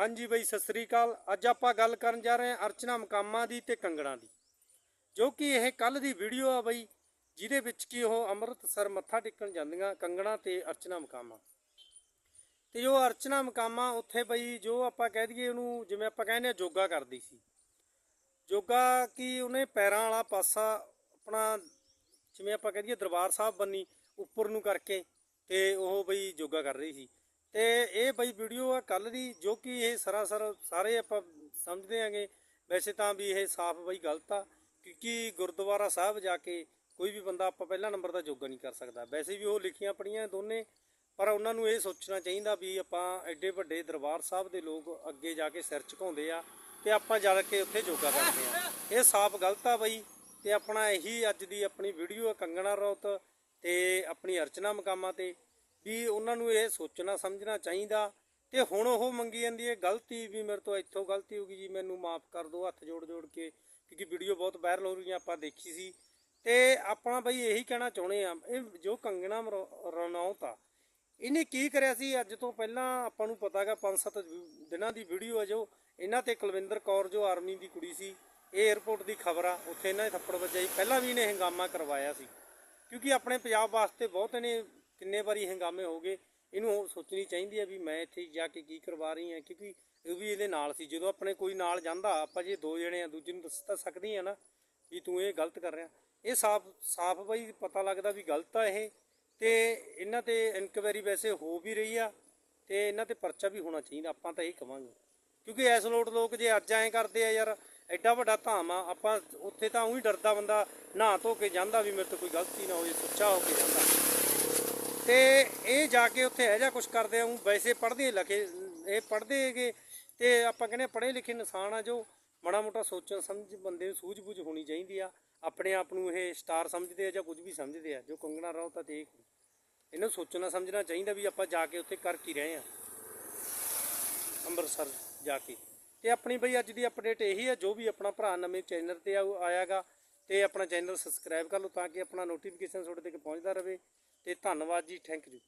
ਹਾਂਜੀ ਬਈ, ਸਤਿ ਸ੍ਰੀ ਅਕਾਲ। ਅੱਜ ਆਪਾਂ ਗੱਲ ਕਰਨ ਜਾ ਰਹੇ ਹਾਂ ਅਰਚਨਾ ਮਕਾਮਾਂ ਦੀ ਤੇ ਕੰਗਣਾ ਦੀ। ਜੋ ਕਿ ਇਹ ਕੱਲ ਦੀ ਵੀਡੀਓ ਆ ਬਈ, ਜਿਹਦੇ ਵਿੱਚ ਕਿ ਉਹ ਅੰਮ੍ਰਿਤਸਰ ਮੱਥਾ ਟੇਕਣ ਜਾਂਦੀਆਂ ਕੰਗਣਾ ਤੇ ਅਰਚਨਾ ਮਕਾਮਾਂ। ਤੇ ਜੋ ਅਰਚਨਾ ਮਕਾਮਾਂ ਉੱਥੇ ਬਈ, ਜੋ ਆਪਾਂ ਕਹਿ ਦਈਏ ਉਹਨੂੰ, ਜਿਵੇਂ ਆਪਾਂ ਕਹਿੰਦੇ ਆ ਯੋਗਾ ਕਰਦੀ ਸੀ। ਯੋਗਾ ਕਿ ਉਹਨੇ ਪੈਰਾਂ ਵਾਲਾ ਪਾਸਾ ਆਪਣਾ, ਜਿਵੇਂ ਆਪਾਂ ਕਹਿ ਦਈਏ ਦਰਬਾਰ ਸਾਹਿਬ ਬੰਨੀ ਉੱਪਰ ਨੂੰ ਕਰਕੇ ਤੇ ਉਹ ਬਈ ਯੋਗਾ ਕਰ ਰਹੀ ਸੀ। ਤੇ ਇਹ ਬਈ ਵੀਡੀਓ ਆ ਕੱਲ ਦੀ, ਜੋ ਕਿ ਇਹ ਸਰਾਸਰ ਸਾਰੇ ਆਪਾਂ ਸਮਝਦੇ ਆਂਗੇ। ਵੈਸੇ ਤਾਂ ਵੀ ਇਹ ਸਾਫ਼ ਬਈ ਗਲਤ ਆ, ਕਿਉਂਕਿ ਗੁਰਦੁਆਰਾ ਸਾਹਿਬ ਜਾ ਕੇ ਕੋਈ ਵੀ ਬੰਦਾ ਆਪਾਂ ਪਹਿਲਾ ਨੰਬਰ ਦਾ ਯੋਗਾ ਨਹੀਂ ਕਰ ਸਕਦਾ। ਵੈਸੇ ਵੀ ਉਹ ਲਿਖੀਆਂ ਪੜੀਆਂ ਦੋਨੇ, ਪਰ ਉਹਨਾਂ ਨੂੰ ਇਹ ਸੋਚਣਾ ਚਾਹੀਦਾ ਵੀ ਆਪਾਂ ਐਡੇ ਵੱਡੇ ਦਰਬਾਰ ਸਾਹਿਬ ਦੇ ਲੋਕ ਅੱਗੇ ਜਾ ਕੇ ਸਿਰ ਝੁਕਾਉਂਦੇ ਆ ਤੇ ਆਪਾਂ ਜਾ ਕੇ ਉੱਥੇ ਯੋਗਾ ਕਰਦੇ ਆ। ਇਹ ਸਾਫ਼ ਗਲਤ ਆ ਬਈ, ਤੇ ਆਪਣਾ ਇਹੀ ਅੱਜ ਦੀ ਆਪਣੀ ਵੀਡੀਓ ਆ, ਕੰਗਣਾ ਰੌਤ ਤੇ ਆਪਣੀ ਅਰਚਨਾ ਮਕਾਮਾਂ ਤੇ। ਵੀ ਉਹਨਾਂ ਨੂੰ ਇਹ ਸੋਚਣਾ, ਸਮਝਣਾ ਚਾਹੀਦਾ ਤੇ ਹੁਣ ਉਹ ਮੰਗੀ ਜਾਂਦੀ ਹੈ, ਗਲਤੀ ਵੀ ਮੇਰੇ ਤੋਂ ਇੱਥੋਂ ਗਲਤੀ ਹੋ ਗਈ ਜੀ, ਮੈਨੂੰ ਮਾਫ ਕਰ ਦਿਓ ਹੱਥ ਜੋੜ ਜੋੜ ਕੇ, ਕਿਉਂਕਿ ਵੀਡੀਓ ਬਹੁਤ ਵਾਇਰਲ ਹੋ ਰਹੀ ਹੈ ਆਪਾਂ ਦੇਖੀ ਸੀ। ਤੇ ਆਪਾਂ ਬਈ ਇਹੀ ਕਹਿਣਾ ਚਾਹੁੰਦੇ ਆ ਇਹ ਜੋ ਕੰਗਣਾ ਰਣੌਤ ਆ, ਇਹਨੇ ਕੀ ਕਰਿਆ ਸੀ? ਅੱਜ ਤੋਂ ਪਹਿਲਾਂ ਆਪਾਂ ਨੂੰ ਪਤਾਗਾ 5-7 ਦਿਨਾਂ ਦੀ ਵੀਡੀਓ ਹੈ ਜੋ, ਇਹਨਾਂ ਤੇ ਕੁਲਵਿੰਦਰ ਕੌਰ ਜੋ ਆਰਮੀ ਦੀ ਕੁੜੀ ਸੀ, ਇਹ 에어ਪੋਰਟ ਦੀ ਖਬਰ ਆ, ਉੱਥੇ ਇਹਨਾਂ ਦੇ ਥੱਪੜ ਵੱਜਿਆ ਸੀ। ਪਹਿਲਾਂ ਵੀ ਇਹਨੇ ਹੰਗਾਮਾ ਕਰਵਾਇਆ ਸੀ, ਕਿਉਂਕਿ ਆਪਣੇ ਪੰਜਾਬ ਵਾਸਤੇ ਬਹੁਤ ਇਹਨੇ ਕਿੰਨੇ ਵਾਰੀ ਹੰਗਾਮੇ ਹੋ ਗਏ, ਇਹਨੂੰ ਸੋਚਣੀ ਚਾਹੀਦੀ ਹੈ ਵੀ ਮੈਂ ਇੱਥੇ ਜਾ ਕੇ ਕੀ ਕਰਵਾ ਰਹੀ ਹਾਂ, ਕਿਉਂਕਿ ਉਹ ਵੀ ਇਹਦੇ ਨਾਲ ਸੀ। ਜਦੋਂ ਆਪਣੇ ਕੋਈ ਨਾਲ ਜਾਂਦਾ, ਆਪਾਂ ਜੇ ਦੋ ਜਣੇ ਆ, ਦੂਜੇ ਨੂੰ ਦੱਸ ਤਾਂ ਸਕਦੀ ਆ ਨਾ ਵੀ ਤੂੰ ਇਹ ਗਲਤ ਕਰ ਰਿਹਾ। ਇਹ ਸਾਫ਼ ਸਾਫ਼ ਬਈ ਪਤਾ ਲੱਗਦਾ ਵੀ ਗਲਤ ਆ ਇਹ, ਤੇ ਇਹਨਾਂ ਤੇ ਇਨਕੁਆਇਰੀ ਵੈਸੇ ਹੋ ਵੀ ਰਹੀ ਆ, ਤੇ ਇਹਨਾਂ ਤੇ ਪਰਚਾ ਵੀ ਹੋਣਾ ਚਾਹੀਦਾ, ਆਪਾਂ ਤਾਂ ਇਹ ਕਵਾਂਗੇ। ਕਿਉਂਕਿ ਐਸ ਲੋਟ ਲੋਕ ਜੇ ਅੱਜ ਐਂ ਕਰਦੇ ਆ ਯਾਰ, ਐਡਾ ਵੱਡਾ ਧਾਮ ਆ, ਆਪਾਂ ਉੱਥੇ ਤਾਂ ਉਹੀ ਡਰਦਾ ਬੰਦਾ ਨਹਾ ਧੋ ਕੇ ਜਾਂਦਾ ਵੀ ਮੇਰੇ ਤੋਂ ਕੋਈ ਗਲਤੀ ਨਾ ਹੋਵੇ, ਸੁੱਚਾ ਹੋ ਕੇ ਜਾਂਦਾ। ਤੇ ਇਹ ਜਾ ਕੇ ਉੱਥੇ ਇਹ ਜਿਹਾ ਕੁਝ ਕਰਦੇ ਆ ਊਂ ਵੈਸੇ ਪੜ੍ਹਦੇ ਲਿਖੇ, ਇਹ ਪੜ੍ਹਦੇ ਹੈਗੇ। ਤੇ ਆਪਾਂ ਕਹਿੰਦੇ ਪੜ੍ਹੇ ਲਿਖੇ ਇਨਸਾਨ ਆ ਜੋ ਮਾੜਾ ਮੋਟਾ ਸੋਚਣ ਸਮਝ, ਬੰਦੇ ਨੂੰ ਸੂਝ-ਬੂਝ ਹੋਣੀ ਚਾਹੀਦੀ ਆ। ਆਪਣੇ ਆਪ ਨੂੰ ਇਹ ਸਟਾਰ ਸਮਝਦੇ ਆ ਜਾਂ ਕੁਝ ਵੀ ਸਮਝਦੇ ਆ, ਜੋ ਕੰਗਣਾ ਰਹੋ ਤਾਂ ਤੇ ਇਹਨੂੰ ਸੋਚਣਾ, ਸਮਝਣਾ ਚਾਹੀਦਾ ਵੀ ਆਪਾਂ ਜਾ ਕੇ ਉੱਥੇ ਕਰ ਕੀ ਰਹੇ ਆ। ਅੰਮ੍ਰਿਤਸਰ ਜਾ ਕੇ। ਤੇ ਆਪਣੀ ਬਈ ਅੱਜ ਦੀ ਅਪਡੇਟ ਇਹੀ ਆ, ਜੋ ਵੀ ਆਪਣਾ ਭਰਾ ਨਵੇਂ ਚੈਨਲ ਤੇ ਆਊ- ਆਇਆਗਾ, ਤੇ ਆਪਣਾ ਚੈਨਲ ਸਬਸਕ੍ਰਾਈਬ ਕਰ ਲਓ ਤਾਂ ਕਿ ਆਪਣਾ ਨੋਟੀਫਿਕੇਸ਼ਨ ਤੁਹਾਡੇ ਤੱਕ ਪਹੁੰਚਦਾ ਰਹੇ। ਤੇ ਧੰਨਵਾਦ ਜੀ ਥੈਂਕ ਯੂ